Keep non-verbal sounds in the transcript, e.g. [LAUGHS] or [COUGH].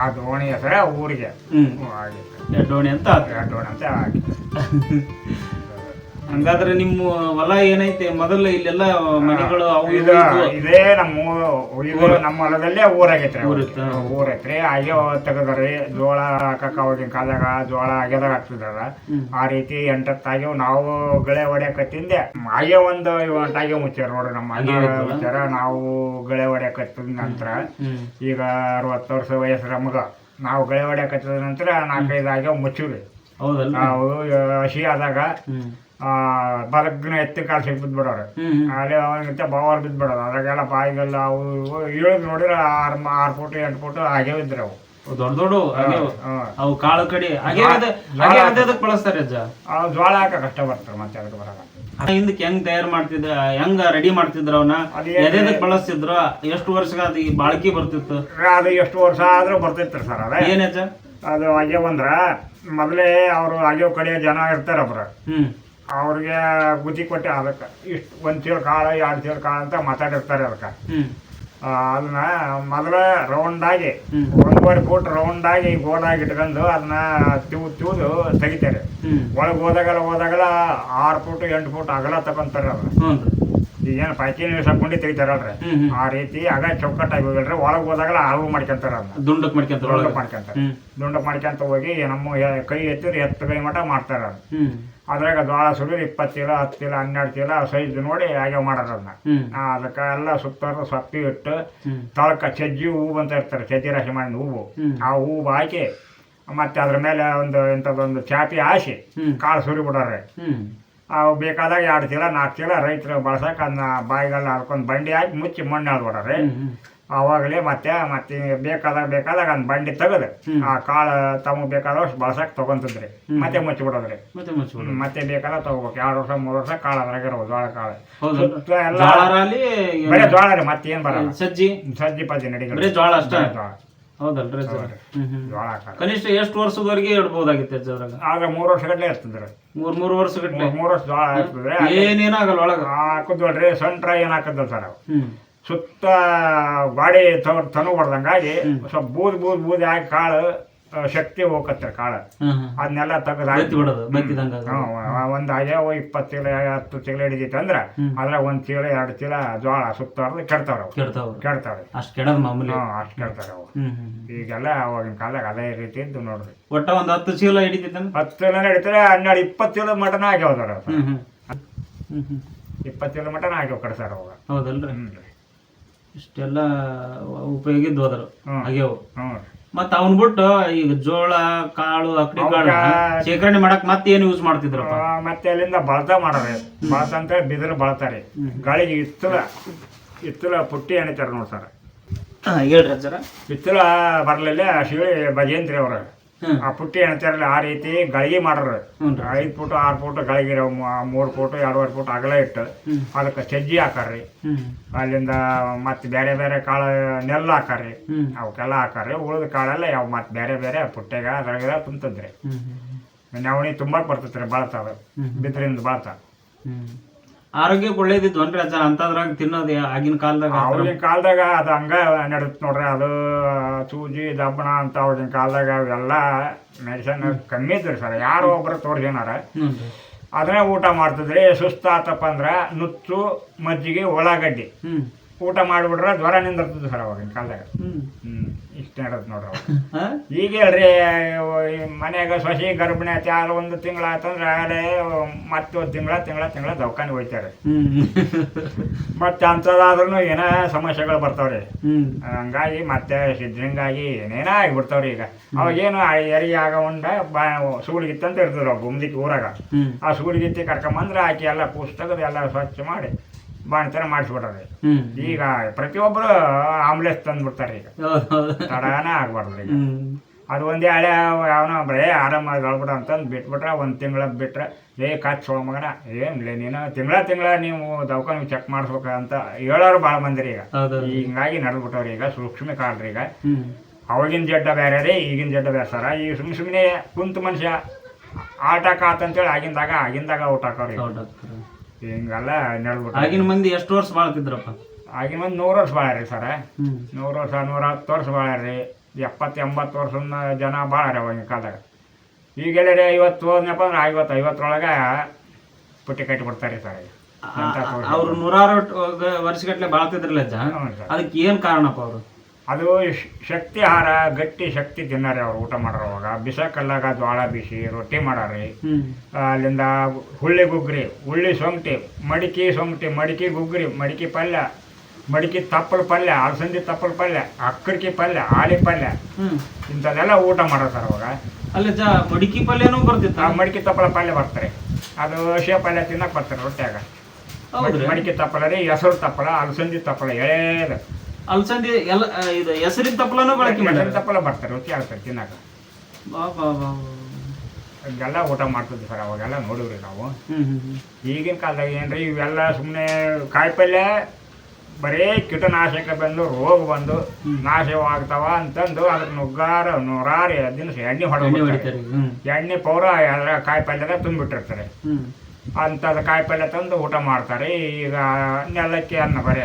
ಆ ದೋಣಿ ಹೆಸರೇ ಊರಿಗೆ. ಹ್ಮ್. ಹ್ಮ್, ಆಗಿತ್ತು ಎಡ್ಡೋಣಿ ಅಂತ ದೋಣಿ ಅಂತ ಆಗಿತ್ತು [LAUGHS] ಹಂಗಾದ್ರೆ ನಿಮ್ಮ ಹೊಲ ಏನೈತೆ? ಮೊದಲ ಇಲ್ಲೆಲ್ಲ ಮನೆಗಳು ಅವು ಇದು ಇದೇ ನಮ್ಮ ಇದು ನಮ್ಮ ಹೊಲದಲ್ಲೇ ಊರಾಗೈತ್ರಿ ಊರಿತ್ತು. ಊರೈತ್ರಿ. ಹಾಗೆ ತೆಗದ್ರಿ ಜೋಳ ಹಾಕಕ್ಕ ಅವಾಗಿನ ಕಾಲದಾಗ ಜೋಳ ಆಗ್ಯದಾಗ ಹಾಕ್ತಿದ್ರ ಹ್ಮ್. ಆ ರೀತಿ ಎಂಟತ್ತಾಗ್ಯವ ನಾವು ಗಳೆ ಹೊಡ್ಯಾಕತ್ತಿಂದೆ ಹಾಗೆ ಒಂದು ಎಂಟಾಗ್ಯ ಮುಚ್ಚಾರ ನೋಡ್ರಿ ನಮ್ಮ ಹಾಗೆ ಅಣ್ಣ ಇದ್ವಲ್ಲ? ಮುಚ್ಚಾರ ನಾವು ಗಳೆ ಹೊಡ್ಯಾಕತ್ತಿದ ನಂತರ ಹ್ಮ್. ಈಗ ಅರವತ್ತು ವರ್ಷ ವಯಸ್ಸು ನಮಗ ನಾವು ಗಳೆ ಹೊಡ್ಯಾಕತ್ತಿದ ನಂತರ ನಾಲ್ಕೈದು ಆಗ್ಯಾವ ಮುಚ್ಚಿವ್ರಿ ಹೌದಲ್ಲ ನಾವು ಹಸಿ ಆದಾಗ ಬಲಗ್ನ ಎತ್ತಿ ಕಾಲು ಸಿಗ್ ಬಿದ್ಬಿಡೋರು ಅಲ್ಲಿ ಅವನಿಗಿಂತ ಬಾವಾರ್ ಬಿದ್ಬಿಡೋದು. ಅದ್ರಾಗೆಲ್ಲ ಬಾಯಿಗೆಲ್ಲ ಅವು ಇವು ಇಳಿದ್ ನೋಡಿದ್ರೆ ಆರು ಆರು ಫುಟ್ ಎಂಟು ಫುಟ್ ಹಾಗೆ ಇದ್ರೆ ಅವು. ದೊಡ್ಡ ದೊಡ್ಡ. ಅವು? ಕಾಳು ಕಡಿ. ಹಾಗೆ ಅದಕ್ಕೆ ಬಳಸ್ತಾರೆ ಅಜ್ಜ? ಜೋಳ ಹಾಕ ಕಷ್ಟ ಬರ್ತಾರೆ ಮತ್ತೆ ಅದಕ್ಕೆ ಬರಲ್ಲ. ಹಿಂದಕ್ಕೆ ಹೆಂಗ್ ತಯಾರು ಮಾಡ್ತಿದ್ರ ಹೆಂಗ ರೆಡಿ ಮಾಡ್ತಿದ್ರ ಅವನ್ನ ಅದು ಎದೆದಕ್ ಬಳಸ್ತಿದ್ರ? ಎಷ್ಟು ವರ್ಷ ಅದು ಬಾಳ್ಕಿ ಬರ್ತಿತ್ತು? ಅದು ಎಷ್ಟು ವರ್ಷ ಆದ್ರೂ ಬರ್ತಿತ್ತು ಸರ್ ಅದ. ಏನ್ ಅಜ್ಜ? ಅದು ಹಾಗೆ ಬಂದ್ರ ಮೊದಲೇ ಅವರು ಹಾಗೆ ಕಡೆ ಜನ ಇರ್ತಾರೆ ಒಬ್ರು. ಹ್ಮ್. ಅವ್ರಿಗೆ ಬುದ್ಧಿ ಕೊಟ್ಟೆ ಅದಕ್ಕೆ ಇಷ್ಟು ಒಂದು ಚೀಲ ಕಾಳು ಎರಡು ಚೀಲ ಕಾಳು ಅಂತ ಮಾತಾಡಿರ್ತಾರೆ ಅದಕ್ಕೆ. ಅದನ್ನ ಮೊದಲ ರೌಂಡಾಗಿ ಆಗಿ ಒಂದೂವರೆ ಫುಟ್ ರೌಂಡಾಗಿ ಗೋಡಾಗಿ ಇಟ್ಕೊಂಡು ಅದನ್ನ ತಿವ್ ತಿವ್ದು ತೆಗಿತಾರೆ. ಒಳಗೆ ಹೋದಾಗಲ್ಲ ಹೋದಾಗಲ್ಲ ಆರು ಫುಟ್ ಎಂಟು ಫುಟ್ ಅಗಲ ತಗೊಂತಾರೆ ಅದನ್ನ ಪಾಕಿ ನೀವು ಸಕ್ಕೊಂಡು ತೆಗಿತಾರಲ್ರಿ? ಆ ರೀತಿ ಆಗ ಚೌಕಟ್ಟಾಗಿ ಹೋಗಲ್ರಿ. ಒಳಗೆ ಹೋದಾಗಲ ಹಾಳು ಮಾಡ್ಕೊಂತಾರ ಅದನ್ನ ದುಂಡಕ್ ಮಾಡ್ಕೊಂತಾರ ದುಂಡ ಒಳಗೆ? ಮಾಡ್ಕೊಂತಾರೆ. ಹ್ಮ್. ದುಂಡ ಮಾಡ್ಕೊಂತ ಹೋಗಿ ನಮ್ಮ ಕೈ ಎತ್ತಿದ್ರೆ ಎತ್ತ ಕೈ ಮಟ ಮಾಡ್ತಾರ ಅದ್ರಾಗ ಜೋಳ ಸುಡಿದ್ರೆ ಇಪ್ಪತ್ತು ಚೀಲ ಹತ್ತು ಚೀಲ ಹನ್ನೆರಡು ಚೀಲ ಸೈಜ್ ನೋಡಿ ಹಾಗೆ ಮಾಡೋರು ಅದನ್ನ ಅದಕ್ಕೆ ಎಲ್ಲ ಸುತ್ತಾರು ಸಪ್ಪಿ ಇಟ್ಟು ತಳಕ ಚಜ್ಜಿ ಹೂವು ಅಂತ ಇರ್ತಾರೆ ಚಜ್ಜಿ ರಾಶಿ ಮಾಡಿದ ಹೂವು. ಆ ಹೂವು ಹಾಕಿ ಮತ್ತೆ ಅದ್ರ ಮೇಲೆ ಒಂದು ಇಂಥದ್ದೊಂದು ಚಾಪಿ ಹಾಸಿ ಕಾಳು ಸುರಿ ಬಿಡೋರೆ ಹ್ಮ್. ಅವು ಬೇಕಾದಾಗ ಎರಡು ಚೀಲ ನಾಲ್ಕು ಚೀಲ ರೈತರು ಬಳಸಕ್ಕೆ ಅದನ್ನ ಬಾಯಿಗೆಲ್ಲ ಹಾಕೊಂಡು ಬಂಡಿ ಹಾಕಿ ಮುಚ್ಚಿ ಮಣ್ಣು ಹ್ಮ್ ಅವಾಗಲೇ ಮತ್ತೆ ಮತ್ತೆ ಬೇಕಾದಾಗ ಬೇಕಾದಾಗ ಅದನ್ನ ಬಂಡಿ ತೆಗೆದು ಆ ಕಾಳು ತಮಗೆ ಬೇಕಾದಷ್ಟು ಬಳಸಕ್ಕೆ ತಗೊಂತಿದ್ರಿ. ಮತ್ತೆ ಮುಚ್ಚಿಬಿಡೋದ್ರಿ. ಮತ್ತೆ ಬೇಕಾದಾಗ ತಗೋಬೇಕು. ಎರಡು ವರ್ಷ ಮೂರು ವರ್ಷ ಕಾಳು ಅದ್ರಾಗ ಇರೋದು ಜೋಳ ಕಾಳು. ಸುತ್ತ ಎಲ್ಲ ಬರೀ ಜೋಳ ರೀ ಮತ್ತೇನು ಬರಲ್ಲ. ಸಜ್ಜಿ. ಸಜ್ಜಿ ಪಜ್ಜಿ ನಡಿಗೆ ಜೋಳ ಅಷ್ಟೇ. ಜೋಳ ಹೌದಲ್ರಿ ಅಜ್ಜ? ಹೌದ್ರಿ. ಹ್ಮ್ ಹ್ಮ್. ಜೋಳ ಹಾಕೋದು ಕನಿಷ್ಠ ಎಷ್ಟು ವರ್ಷದವರೆಗೆ ಇಡ್ಬೋದಾಗಿತ್ತು ಅಜ್ಜ ಆಗ ಮೂರು ವರ್ಷ ಗಟ್ಟಲೆ ಇರ್ತದ್ರಿ. ಮೂರ್ ಮೂರು ವರ್ಷ ಗಟ್ಲೆ ಮೂರು ವರ್ಷ ಜೋಳ ಇರ್ತದೆ ಏನೇನು ಆಗಲ್ಲ ಒಳಗ? ಹಾಕಿದ್ವಲ್ರಿ ಸಣ್ಣ ಏನು ಹಾಕಿದ್ವಲ್ ಸರ್ ಅವು. ಹ್ಮ್. ಸುತ್ತ ಗಾಡಿ ತನು ಹೊಡ್ದಂಗಾಗಿ. ಸ್ವಲ್ಪ ಬೂದ್ ಬೂದ್ ಬೂದಿ ಹಾಕಿ ಕಾಳು ಶಕ್ತಿ ಹೋಗತ್ತೆ ಕಾಳು. ಅದನ್ನೆಲ್ಲ ತೆಗೆದು ಒಂದ್ ಹಾಗೆ ಇಪ್ಪತ್ತು ಚೀಲ ಹತ್ತು ಚೀಲ ಹಿಡಿದೈತೆ ಅಂದ್ರೆ. ಅದ್ರಾಗ ಒಂದು ಚೀಲ ಎರಡು ಚೀಲ ಜೋಳ ಸುತ್ತಾರ್ದು ಕೆಡ್ತಾವ್ರ ಕೆಡ್ತಾವ್ರು ಅಷ್ಟ್ ಕೆಡದ್ ಮಾಮೂಲಿ. ಅಷ್ಟು ಕೆಡ್ತಾರೆ ಅವು. ಈಗೆಲ್ಲ ಅವಾಗಿನ ಕಾಲದಾಗ ಅದೇ ರೀತಿ ಇದ್ದು ನೋಡ್ರಿ. ಒಟ್ಟ ಒಂದ್ ಹತ್ತು ಚೀಲ ಹಿಡಿತೈತೆ ಹತ್ತು ಚೀಲ ಹಿಡಿತಾರೆ ಹನ್ನೆರಡು ಇಪ್ಪತ್ತು ಚೀಲ ಮಟನ ಆಗ್ಯಾವ್ದಾರ ಇಪ್ಪತ್ತು ಚೀಲ ಮಟನ ಆಗ್ಯಾವ ಕಡ್ಸಾರ ಅವಾಗ. ಹೌದಲ್ರಿ. ಇಷ್ಟೆಲ್ಲ ಉಪಯೋಗಿದ್ದು ಹೋದರು. ಆಗ್ಯಾವ. ಹ್ಞೂ ಮತ್ತ ಅವನ್ ಬಿಟ್ಟು ಈಗ ಜೋಳ ಕಾಳು ಅಕ್ಕಿ ಕಾಳು ಶೇಖರಣೆ ಮಾಡಕ್ ಮತ್ತೆ ಏನ್ ಯೂಸ್ ಮಾಡ್ತಿದ್ರು ಮತ್ತೆ ಅಲ್ಲಿಂದ ಬಳತ ಮಾಡೋರಿ. ಬಳತ ಅಂತ ಬಿದಿರು ಬಳತಾರೆ. ಗಾಳಿಗೆ ಇತ್ತಲ ಇತ್ತಲ ಪುಟ್ಟಿ ಎಣಿತಾರೆ ನೋಡ್ತಾರ ಸರ್. ಹೇಳ್ರಿ ಅಜ್ಜರ. ಇತ್ತಲ ಬರಲಿಲ್ಲ ಶಿವಳಿ ಭಜೇಂದ್ರಿ ಅವ್ರ. ಆ ಪುಟ್ಟಿ ಅಂತಾರಲ್ಲ ಆ ರೀತಿ ಗಳಿಗೆ ಮಾಡ್ರ. ಐದು ಫುಟ್ ಆರು ಫೋಟೋ ಗಳಿಗೆ ಮೂರು ಫೋಟೋ ಎರಡೂವರೆ ಫೋಟೋ ಅಗಲ ಇಟ್ಟು ಅದಕ್ಕೆ ಸಜ್ಜಿ ಹಾಕಾರ್ರಿ. ಅಲ್ಲಿಂದ ಮತ್ತೆ ಬೇರೆ ಬೇರೆ ಕಾಳು ನೆಲ್ಲ ಹಾಕಾರ್ರಿ. ಅವಕ್ಕೆಲ್ಲ ಹಾಕಾರ್ರಿ. ಉಳಿದ ಕಾಳೆಲ್ಲ ಯಾವ ಮತ್ತೆ ಬೇರೆ ಬೇರೆ ಪುಟ್ಟೆಗ ಅದ್ರಾಗೆಲ್ಲ ತುಂಬ್ತದ್ರಿ. ನವಣಿ ತುಂಬ ಬರ್ತೈತ್ರಿ ಬಳತ ಅದು. ಬಿದ್ರಿಂದ ಬಳತ ಆರೋಗ್ಯಕ್ಕೆ ಒಳ್ಳೇದಿತ್ತು ಅನ್ರಿ ಅಜ್ಜ ಅಂತದ್ರಾಗ ತಿನ್ನೋದು ಆಗಿನ ಕಾಲದಾಗ ಆಗಿನ ಕಾಲದಾಗ ಅದು ಹಂಗ ನಡೀತು ನೋಡ್ರಿ ಅದು ಸೂಜಿ ದಬ್ಬಣ ಅಂತ ಅವಾಗಿನ ಕಾಲದಾಗ ಅವೆಲ್ಲ ಮೆಡಿಸನ್ ಕಮ್ಮಿ ಇದ್ರಿ ಸರ್. ಯಾರೋ ಒಬ್ರು ತೋರ್ಸಿನಾರ. ಅದನ್ನೇ ಊಟ ಮಾಡ್ತಿದ್ರಿ ಸುಸ್ತಾತಪ್ಪ ಅಂದ್ರ ನುಚ್ಚು ಮಜ್ಜಿಗೆ ಉಳ್ಳಾಗಡ್ಡಿ. ಹ್ಮ್. ಊಟ ಮಾಡಿಬಿಟ್ರೆ ಜ್ವರ ನಿಂದಿರ್ತದೆ ಸರ್ ಅವಾಗಿನ ಕಾಲದಾಗ. ಹ್ಮ್. ಇಷ್ಟ ನಡತ್ ನೋಡ್ರಿ ಅವಾಗ? [LAUGHS] ಈಗ ಹೇಳ್ರಿ ಮನೆಯಾಗ ಸೊಸಿ ಗರ್ಭಿಣಿ ಆಯ್ತು ಯಾರು ಒಂದು ತಿಂಗಳ ಆತಂದ್ರೆ ಆಗಲೇ ಮತ್ತೆ ಒಂದು ತಿಂಗಳ ತಿಂಗಳ ತಿಂಗಳ ದವಾಖಾನೆ ಹೋಯ್ತಾರೆ [LAUGHS] ಮತ್ತೆ ಅಂಥದ್ದಾದ್ರೂ ಏನೋ ಸಮಸ್ಯೆಗಳು ಬರ್ತಾವ್ರಿ. ಹಂಗಾಗಿ ಮತ್ತೆ ಸಿದ್ಧಂಗಾಗಿ ಏನೇನೋ ಆಗಿಬಿಡ್ತಾವ್ರಿ ಈಗ. ಅವಾಗೇನು ಎರಿ ಆಗ ಉಂಡ ಬಾ ಸೂಳಿಗಿತ್ತಂತ ಇರ್ತದ್ರು ಗುಮ್ದಿಕ್ಕೆ ಊರಾಗ. ಆ ಸೂಳಿಗಿತ್ತಿ ಕರ್ಕೊಂಬಂದ್ರೆ ಆಕೆ ಎಲ್ಲ ಪುಸ್ತಕದ ಎಲ್ಲ ಸ್ವಚ್ಛ ಮಾಡಿ ಬಾಣ್ತನ ಮಾಡಿಸ್ಬಿಡ್ರಿ ಹ್ಮ್. ಈಗ ಪ್ರತಿಯೊಬ್ಬರು ಆಂಬುಲೆನ್ಸ್ ತಂದ್ಬಿಡ್ತಾರೆ ಈಗ. ತಡಾನೇ ಆಗ್ಬಾರ್ದು ಈಗ. ಅದು ಒಂದೇ ಹಳೆ ಯಾವನ ಬರೇ ಆರಾಮಾಗಿ ಹೇಳ್ಬಿಡ ಅಂತಂದು ಬಿಟ್ಬಿಟ್ರೆ ಒಂದು ತಿಂಗಳ ಬಿಟ್ರೆ ಏ ಕಾಚ್ ಸೋಳ ಮಗನ ಏನಿಲ್ಲ ನೀನು ತಿಂಗಳ ತಿಂಗಳ ನೀವು ದವಾಖಾನೆ ಚೆಕ್ ಮಾಡ್ಸ್ಬೇಕ ಅಂತ ಹೇಳೋರು ಭಾಳ ಮಂದಿರಿ ಈಗ. ಹಿಂಗಾಗಿ ನಡೆದ್ಬಿಟ್ಟವ್ರಿ ಈಗ ಸೂಕ್ಷ್ಮ ಕಾಲ್ರಿ ಈಗ. ಅವಾಗಿನ ಜಡ್ಡ ಬೇರೆ ರೀ ಈಗಿನ ಜಡ್ಡ ಬೇರೆ ಸರ. ಈಗ ಸುಮ್ಮನೆ ಸುಮ್ಮನೆ ಕುಂತ ಮನುಷ್ಯ ಆಟಕ್ಕೆ ಆತಂತೇಳಿ ಆಗಿಂದಾಗ ಆಗಿಂದಾಗ ಊಟ ಹಾಕೋರಿ. ಹಿಂಗೆಲ್ಲ ನಡೆದ್ಬಿಟ್ಟು ಆಗಿನ ಮಂದಿ ಎಷ್ಟು ವರ್ಷ ಬಾಳ್ತಿದ್ರಪ್ಪ? ಆಗಿನ ಮಂದಿ ನೂರು ವರ್ಷ ಬಾಳ್ರಿ ಸರ. ನೂರು ವರ್ಷ ನೂರ ಹತ್ತು ವರ್ಷ ಬಾಳ್ರಿ ಎಪ್ಪತ್ತು ಎಂಬತ್ತು ವರ್ಷದ ಜನ ಭಾಳ ಅವಾಗಿನ ಕಾಲದಾಗ. ಈಗೆಲ್ಲ ಐವತ್ತು ಹೋದ್ನಪ್ಪ ಅಂದ್ರೆ ಐವತ್ತು ಐವತ್ತರೊಳಗೆ ಪುಟ್ಟಿ ಕಟ್ಟಿ ಬಿಡ್ತಾರೆ ಸರ್. ಅವರು ನೂರಾರು ವರ್ಷಗಟ್ಲೆ ಬಾಳ್ತಿದ್ರಲ್ಲ ಅದಕ್ಕೆ ಏನು ಕಾರಣಪ್ಪ ಅವರು? ಅದು ಶಕ್ತಿಹಾರ ಶಕ್ತಿ ಆಹಾರ ಗಟ್ಟಿ ಶಕ್ತಿ ತಿನ್ನಾರಿ ಅವ್ರು ಊಟ ಮಾಡೋವಾಗ ಬಿಸಾಕಲ್ಲಾಗ ಜ್ವಾಳ ಬಿಸಿ ರೊಟ್ಟಿ ಮಾಡಾರಿ. ಅಲ್ಲಿಂದ ಹುಳ್ಳಿ ಗುಗ್ರಿ ಹುಳ್ಳಿ ಸೊಂಗಟಿ ಮಡಿಕೆ ಸೊಂಗಟಿ ಮಡಿಕೆ ಗುಗ್ರಿ ಮಡಿಕೆ ಪಲ್ಯ ಮಡಿಕೆ ತಪ್ಪಲ ಪಲ್ಯ ಅಲಸಂದಿ ತಪ್ಪಲ ಪಲ್ಯ ಅಕ್ಕರ್ಕಿ ಪಲ್ಯ ಆಲಿ ಪಲ್ಯ. ಇಂಥದೆಲ್ಲ ಇಂಥದ್ದೆಲ್ಲ ಊಟ ಮಾಡೋರು ಅವಾಗ. ಅಲ್ಲ ಮಡಿಕೆ ಪಲ್ಯನೂ ಬರ್ತಿತ್ತು? ಆ ಮಡಿಕೆ ತಪ್ಪಲ ಪಲ್ಯ ಬರ್ತಾರೆ. ಅದು ಶೇ ಪಲ್ಯ ತಿನ್ನಕ್ಕೆ ಬರ್ತಾರೆ ರೊಟ್ಟ್ಯಾಗ. ಮಡಿಕೆ ತಪ್ಪಲ ರೀ ಹೆಸರು ತಪ್ಪಲ ಅಲಸಂದಿ ತಪ್ಪಲ ಎಳೆದ. ಅಲ್ಸಂದಿ ಎಲ್ಲ ಇದು ಹೆಸರಿನ ತಪ್ಪಲನೂ ಬಳಕೆ ಮಾಡ್ತಾರೆ. ತಪ್ಪಲ ಬರ್ತಾರೆ ರುಚಿ ಆಗ್ತಾರೆ ತಿನ್ನಕ ಬಾ ಬಾ ಬಾ ಬಾ. ಊಟ ಮಾಡ್ತಿದ್ವಿ ಸರ್ ಅವಾಗೆಲ್ಲ ನೋಡಿವ್ರಿ ನಾವು. ಈಗಿನ ಕಾಲದಾಗ ಏನ್ರಿ ಇವೆಲ್ಲ ಸುಮ್ಮನೆ ಕಾಯಿಪಲ್ಯ ಬರೀ ಕೀಟನಾಶಕ ಬಂದು ರೋಗ ಬಂದು. ನಾಶವಾಗ್ತಾವ ಅಂತಂದು ಅದ್ರ ನುಗ್ಗಾರ ನೂರಾರು ದಿನ ಎಣ್ಣೆ ಹೊಡೆದು ಎಣ್ಣೆ ಪೌರ ಅದರ ಕಾಯಿಪಲ್ಯದ ತುಂಬಿಟ್ಟಿರ್ತಾರೆ. ಅಂಥದ್ದು ಕಾಯಿಪಲ್ಯ ತಂದು ಊಟ ಮಾಡ್ತಾರೆ ಈಗ ನೆಲಕ್ಕೆ ಅನ್ನ ಬರೀ.